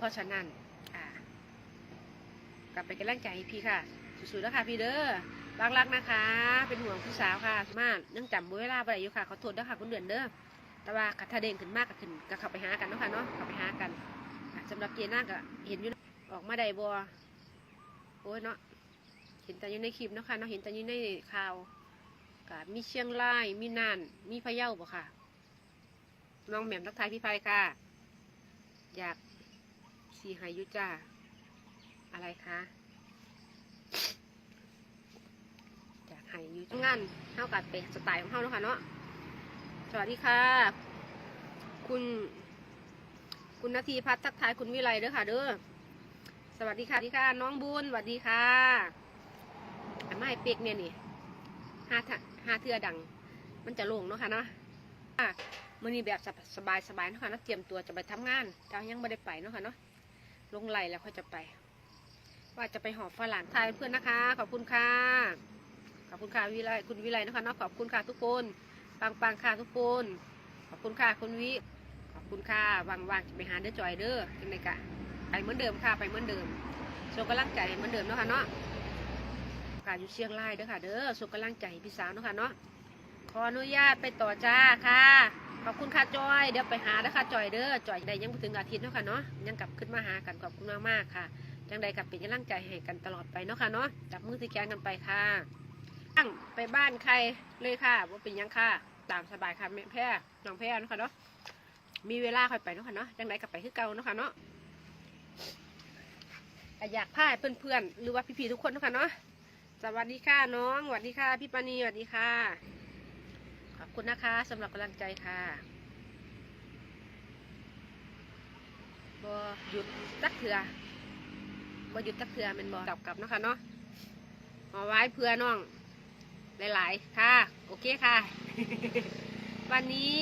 เพราะฉะนั้นอ่ากลับไปกำลังใจพี่ค่ะสู้ๆแล้วค่ะพี่เด้อรักๆนะคะ เป็นห่วงพี่สาวค่ะมากยังจำเวลาได้อยู่ค่ะขอโทษด้วยค่ะคุณเดือนเด้อแต่ว่าถ้าเด้งขึ้นมากก็ขึ้นก็เข้าไปหากันเนาะค่ะเนาะเข้าไปหากันสำหรับเจน่าก็เห็นอยู่ออกมาได้บ่โอ้ยเนาะเห็นแต่อยู่ในคลิปเนาะค่ะเนาะเห็นแต่อยู่ในข่าวก็มีเชียงรายมีน่านมีพะเยาบ่ค่ะน้องแหม่มทักทายพี่ไพค่ะ อยาก สีหายอยุจ้า อะไรคะอยากใหายอยู่งานเท่ากับเป็นสไตล์ของเฮาเนาะค่ะเนาะสวัสดีค่ะ คุณ คุณนาทีพัฒน์ทักทายคุณวิไลเด้อค่ะ เด้อสวัสดีค่ะสวัสดีค่ะ น้องบุญสวัสดีค่ะอันไม่เป็กเนี่ยนี่ห้าทะห้าเทือดัง มันจะโล่งเนาะค่ะเนาะอะมื่อนี้แบบสบายสบายๆเนาะค่ะเนาะเตรียมตัวจะไปทำงานแต่ยังไม่ได้ไปเนาะค่ะเนาะ ลงไหลแล้วค่อยจะไป ว่าจะไปหอบฝรั่งทายเพื่อนนะคะ ขอบคุณค่ะ ขอบคุณค่ะวิไลคุณวิไลนะคะเนาะขอบคุณค่ะทุกคนปังปังค่ะทุกคน ขอบคุณค่ะคุณวิ ขอบคุณค่ะวางวางๆจะไปหาเด้อจอยเด้อจังไดกะไปเหมือนเดิมค่ะไปเหมือนเดิมส่งกำลังใจเหมือนเดิมเนาะค่ะเนาะการอยู่เชียงรายเด้อค่ะ เด้อส่งกำลังใจพี่สาวเนาะค่ะเนาะขออนุญาตไปต่อจ้าค่ะ ขอบคุณค่ะจอย เดี๋ยวไปหาเด้อค่ะจอยเด้อจอยได้ยังถึงอาทิตย์เนาะค่ะเนาะยังกลับขึ้นมาหากันขอบคุณมากๆค่ะจังใดกับเป็นกำลังใจให้กันตลอดไปเนาะค่ะเนาะจับมือที่แขนกันไปค่ะตั้งไปบ้านใครเลยค่ะว่าเป็นยังค่ะตามสบายค่ะแม่แพร่น้องแพร่เนาะค่ะเนาะมีเวลาค่อยไปเนาะค่ะเนาะจังใดกับไปคือเก่าเนาะค่ะเนาะอยากพาให้เพื่อนๆหรือว่าพี่ๆทุกคนเนาะค่ะเนาะสวัสดีค่ะน้องสวัสดีค่ะพี่ปานีสวัสดีค่ะ คุณนะคะสำหรับกำลังใจค่ะบ่หยุดตักเถื่อบ่หยุดตักเถื่อแมันบ่กลับกลับเนาะค่ะเนาะมาไว้เพื่อน้อง หลาย ๆ ค่ะ โอเคค่ะ วันนี้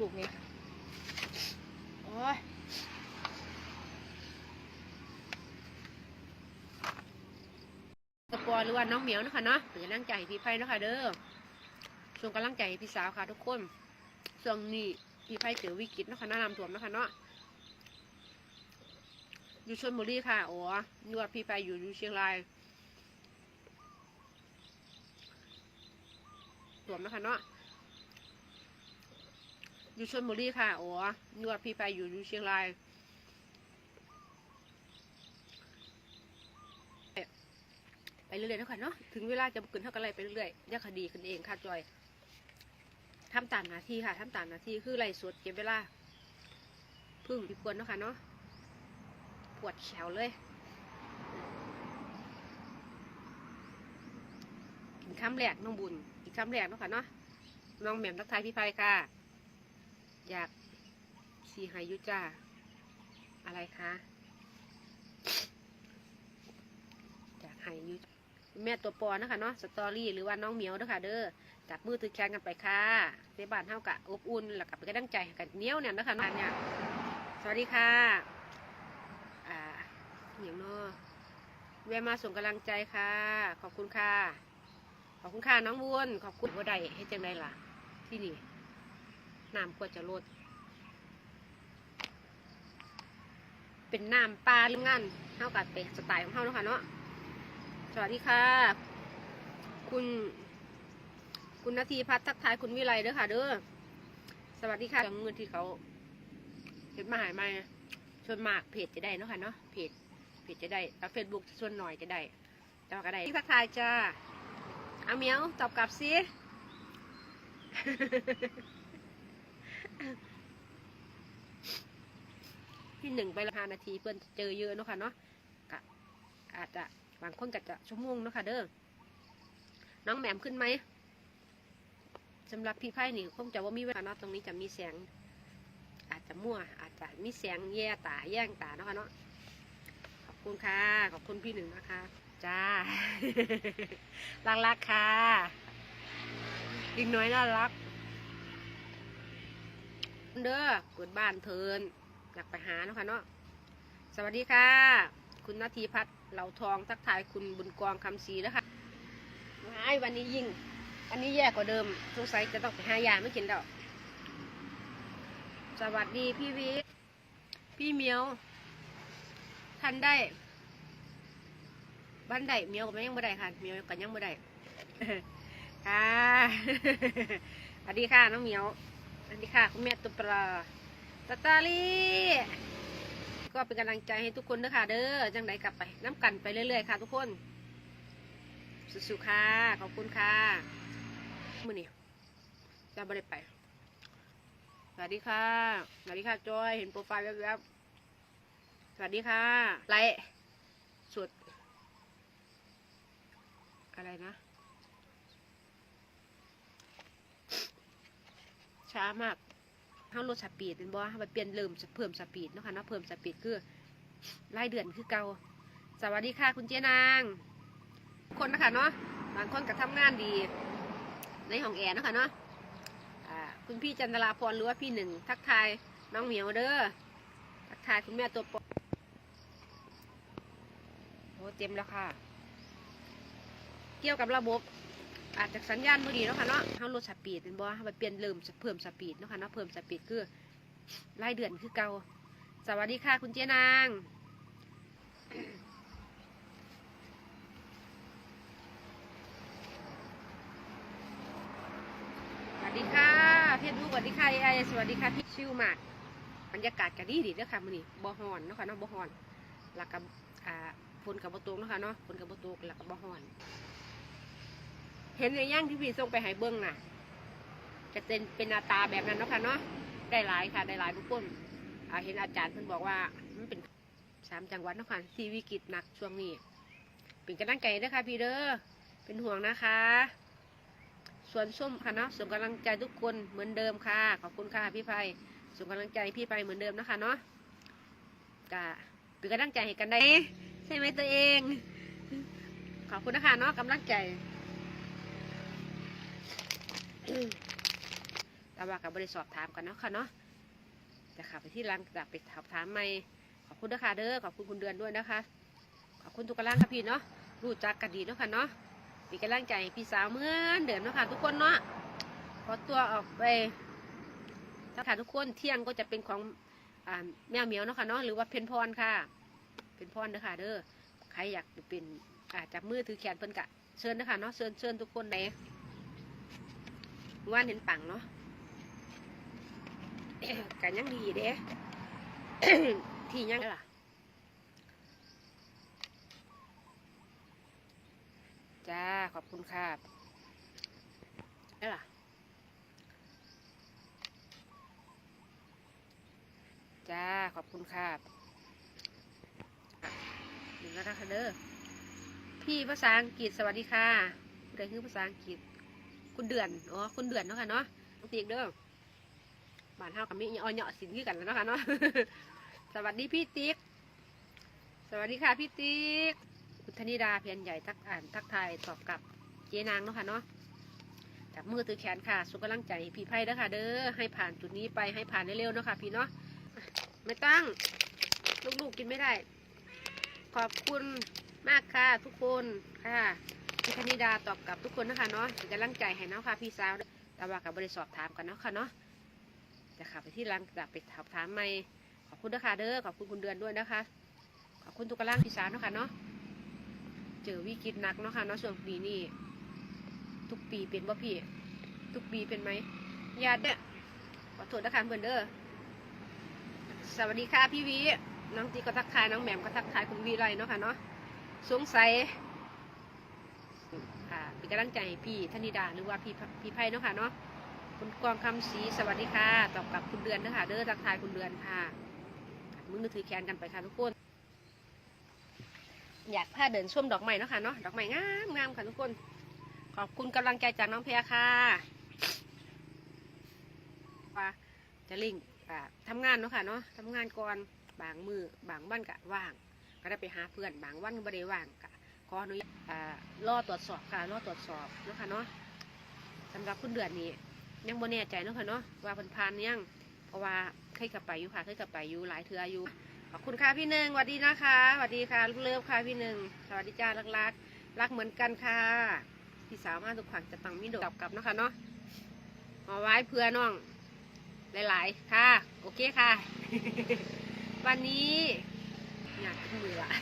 ลูกๆเนี่ยโอ้ย สป อหรือว่าน้องเหมียวนะคะเนาะเป็นกำลังใจให้พี่ไพ่นะคะเด้อส่งกำลังใจให้พี่สาวค่ะทุกคนช่วงนี้พี่ไพ่เจอวิกฤตนะคะเนาะน้ำท่วมนะคะเนาะอยู่ชลบุรีค่ะโอ้ยว่าพี่ไพ่อยู่อยู่เชียงรายท่วมนะคะเนาะอยู่ชลบุรีค่ะโอ้ยว่าพี่ไพ่อยู่อยู่เชียงราย ไป เรื่อยๆนะค่ะเนาะถึงเวลาจะขึ้นเท่ากันไรไปเรื่อยๆยาคดีขึ้นเองค่ะจอยทำตามหน้าที่ค่ะทำตามหน้าที่คือไล่สวดเก็บเวลาพึ่งพี่ควรเนาะค่ะเนาะปวดแขวเลยกินคำแรกน้องบุญอีกคำแรกเนาะค่ะเนาะน้องแหม่มทักทายพี่ไพค่ะ อยากสีหายุจ้าอะไรคะอยากหายยุ แม่ตัวปอนะคะเนาะสตอรี่หรือว่าน้องเหมียวเด้อค่ะเด้อจับมือถือแขนกันไปค่ะในบ้านเท่ากับอบอุ่นแล้วกับเป็นกำลังใจกันเหนี้ยวเนี่ยนะคะเนาะเนี่ยสวัสดีค่ะอ่าอหย่างเนาะแวะมาส่งกำลังใจค่ะ ขอบคุณค่ะ ขอบคุณค่ะน้องบุญขอบคุณว่าใดให้จังไดล่ะ ที่นี่น้ำควรจะลดเป็นน้ำปลาหรืองงานเท่ากับเป็นสไตล์ของเท่าเนาะค่ะเนาะ สวัสดีค่ะ คุณ คุณนาทีพัฒน์ทักทายคุณวิไลเด้อค่ะ เด้อสวัสดีค่ะเงินที่เขาเห็นมาหายมาชวนมากเพจจะได้เนาะค่ะเนาะเพจเพจจะได้แล้วเฟซบุ๊กส่วนหน่อยจะได้แต่ว่าก็ได้ที่ทักทายจ้าเอาเมียวตอบกลับสิที่หนึ่งไปละห้านาทีเพื่อนเจอเยอะเนาะค่ะเนาะกะอาจจะ บางคนก็จะชั่วโมงเนาะค่ะเด้อน้องแหม่มขึ้นไหมสำหรับพี่ไพ่นี่คงจะว่ามีเวลาเนาะตรงนี้จะมีแสง อาจจะมั่ว อาจจะมีแสงแย่ตาแย่งตาเนาะค่ะเนาะขอบคุณค่ะ ขอบคุณพี่หนึ่งนะคะ จ้ารักรักๆค่ะอีกน้อยน่ารัก เด้อเปิดบ้านเทินอยากไปหาเนาะค่ะเนาะสวัสดีค่ะ คุณนาทีพัฒน์ เหล่าทองทักทายคุณบุญกองคำศรีแล้วค่ะไม่วันนี้ยิ่ง อันนี้แย่กว่าเดิม สงสัยจะต้องไปหายาไม่กินดอกสวัสดีพี่วิพี่เมียวท่านได้บ้านใดเมียวก็ยังบ่ได้ค่ะ เมียวก็ยังบ่ได้ค่ะสวัสดีค่ะน้องเมียวสวัสดีค่ะ คุณแม่ตุปลาตาตาลี ก็เป็นกำลังใจให้ทุกคนเด้อค่ะเด้อจังไดกลับไปน้ำกันไปเรื่อยๆค่ะทุกคนสุๆค่ะขอบคุณค่ะมือนี่จะบ่ได้ไปสวัสดีค่ะสวัสดีค่ะจอยเห็นโปรไฟล์แวบๆสวัสดีค่ะไลท์สุด อะไรนะ ช้ามาก เขาลดสปีดเป็นบ่เขาไปเปลี่ยนเริ่มเพิ่มสปีดเนาะค่ะเนาะเพิ่มสปีดคือรายเดือนคือเก่าสวัสดีค่ะคุณเจนาง คนนะคะเนาะบางคนก็ทำงานดี ในห้องแอร์นะคะเนาะคุณพี่จันทราพรหรือว่าพี่หนึ่งทักทายน้องเหมียวเด้อทักทายคุณแม่ตัวปอโอ้เต็มแล้วค่ะ เกี่ยวกับระบบ อาจจะสัญญาณไม่ดีเนาะค่ะเนาะเขาลดสปีดเป็นบ่เขาไปเปลี่ยนเริ่มเพิ่มสปีดเนาะค่ะเนาะเพิ่มสปีดคือรายเดือนคือเก่าสวัสดีค่ะคุณเจนางสวัสดีค่ะเพชรบุกสวัสดีค่ะไอสวัสดีค่ะพี่ชิวมากบรรยากาศก็ดีดีเด้อค่ะมื้อนี้บ่ฮ้อนเนาะค่ะเนาะบ่ฮ้อนแล้วก็อ่าฝนกับบ่ตกเนาะค่ะเนาะฝนกับบ่ตกแล้วก็บ่ฮ้อน เห็นในย่างที่พี่ส่งไปให้เบิ่งน่ะ จะเป็นเป็นหน้าตาแบบนั้นเนาะค่ะเนาะได้หลายค่ะ ได้หลายทุกคนเห็นอาจารย์เพิ่นบอกว่ามันเป็นสามจังหวัดเนาะค่ะที่วิกฤตหนักช่วงนี้เป็นกำลังใจเด้อค่ะพี่เด้อเป็นห่วงนะคะส่วนส้มค่ะเนาะส่งกำลังใจทุกคนเหมือนเดิมค่ะ ขอบคุณค่ะพี่ไพส่งกำลังใจพี่ไปเหมือนเดิมนะคะเนาะกะเป็นกำลังใจให้กันได้ใช่ไหมตัวเอง ขอบคุณนะคะเนาะกำลังใจ แต่ว่ากับบริสอบถามกันเนาะค่ะเนาะจะขับไปที่รังจะไปสอบถามใหม่ขอบคุณนะคะเด้อขอบคุณคุณเดือนด้วยนะคะ ขอบคุณทุกกำลังค่ะพี่เนาะรู้จักกันดีเนาะค่ะเนาะมีกำลังใจพี่สาวเมือนเดิมเนาะค่ะทุกคนเนาะขอตัวออกไปถ้าค่ะทุกคนเที่ยงก็จะเป็นของอแมวเหมียวเนาะค่ะเนาะหรือว่าเพนพรค่ะเป็นพรเด้อค่ะเด้อใครอยากเป็นอาจับมือถือแขนเพิ่นกะเชิญเด้อค่ะเนาะเชิญเชิญทุกคนเลย ว่านเห็นปังเนาะกันยังดีเด้ที่ยังล่ะจ้า ขอบคุณค่ะนี่ล่ะ จ้า ขอบคุณค่ะหนึ่งแล้วนะคะเด้อพี่ภาษาอังกฤษสวัสดีค่ะผู้ใดคือภาษาอังกฤษ คุณเดือนอ๋อคุณเดือนเนาะค่ะเนาะต้องตีกเด้อบ้านเฮากับมีอ้อยเหาะสินคือกันแล้วเนาะค่ะเนาะสวัสดีพี่ติ๊ก สวัสดีค่ะพี่ติ๊กคุณธนิดาเพียรใหญ่ทักอ่านทักทายตอบกับเจนางเนาะค่ะเนาะจับมือถือแขนค่ะสุขกำลังใจพี่ไพ่เด้อค่ะ เด้อให้ผ่านจุดนี้ไปให้ผ่านเร็วๆเนาะค่ะพี่เนาะไม่ตั้ง ลูกๆกินไม่ได้ ขอบคุณมากค่ะทุกคนค่ะ พี่ธนิดาตอบกับทุกคนนะคะเนาะเป็นกำลังใจให้เนาะค่ะพี่สาวแต่ว่ากับบริสอบถามกันเนาะค่ะเนาะจะขับไปที่รังจะไปสอบถามใหม่ขอบคุณนะคะเด้อขอบคุณคุณเดือนด้วยนะคะ ขอบคุณทุกกำลังพี่สาวเนาะค่ะเนาะเจอวิกฤตหนักเนาะค่ะเนาะช่วงปีนี้ทุกปีเป็นบ่พี่ ทุกปีเป็นไหมญาติเนี่ยขอโทษนะคะเพื่อนเด้อสวัสดีค่ะพี่วิน้องตีก็ทักทายน้องแหม่มก็ทักทายคุณวีไรเนาะค่ะเนาะสงสัย ค่ะเป็นกำลังใจให้พี่ธนิดาหรือว่าพี่พี่ไพ่เนาะค่ะเนาะคุณกองคำศรีสวัสดีค่ะตอบกับคุณเดือนเด้อค่ะเด้อทักทายคุณเดือนค่ะมือถือแขนกันไปค่ะทุกคนอยากพาเดินชมดอกไม้เนาะค่ะเนาะดอกไม้งามงามค่ะทุกคน ขอบคุณกำลังใจจากน้องแพรค่ะว่าจะลิงอ่าทำงานเนาะค่ะเนาะทำงานก่อนบางมือบางวันกะว่าง ก็ได้ไปหาเพื่อนบางวันก็ไม่ได้ว่างกะ ขออนุญาตอ่ารอตรวจสอบค่ะรอตรวจสอบนะคะเนาะสำหรับคุณเดือนนี้ ยังบ่แน่ใจนะคะเนาะว่าเพิ่นผ่านยังเพราะว่าเคยกลับไปอยู่ค่ะเคยกลับไปอยู่หลายเทืออยู่ขอบคุณค่ะพี่หนึ่งสวัสดีนะคะสวัสดีค่ะลูกเลิฟค่ะพี่หนึ่งสวัสดีจ้ารักรักๆรักเหมือนกันค่ะพี่สาวมาทุกครั้งจะต้งมีดกลับเนะคะเนาะมาไว้เพื่อน้องหลาย ๆ ค่ะ โอเคค่ะ วันนี้อยากคุยอะ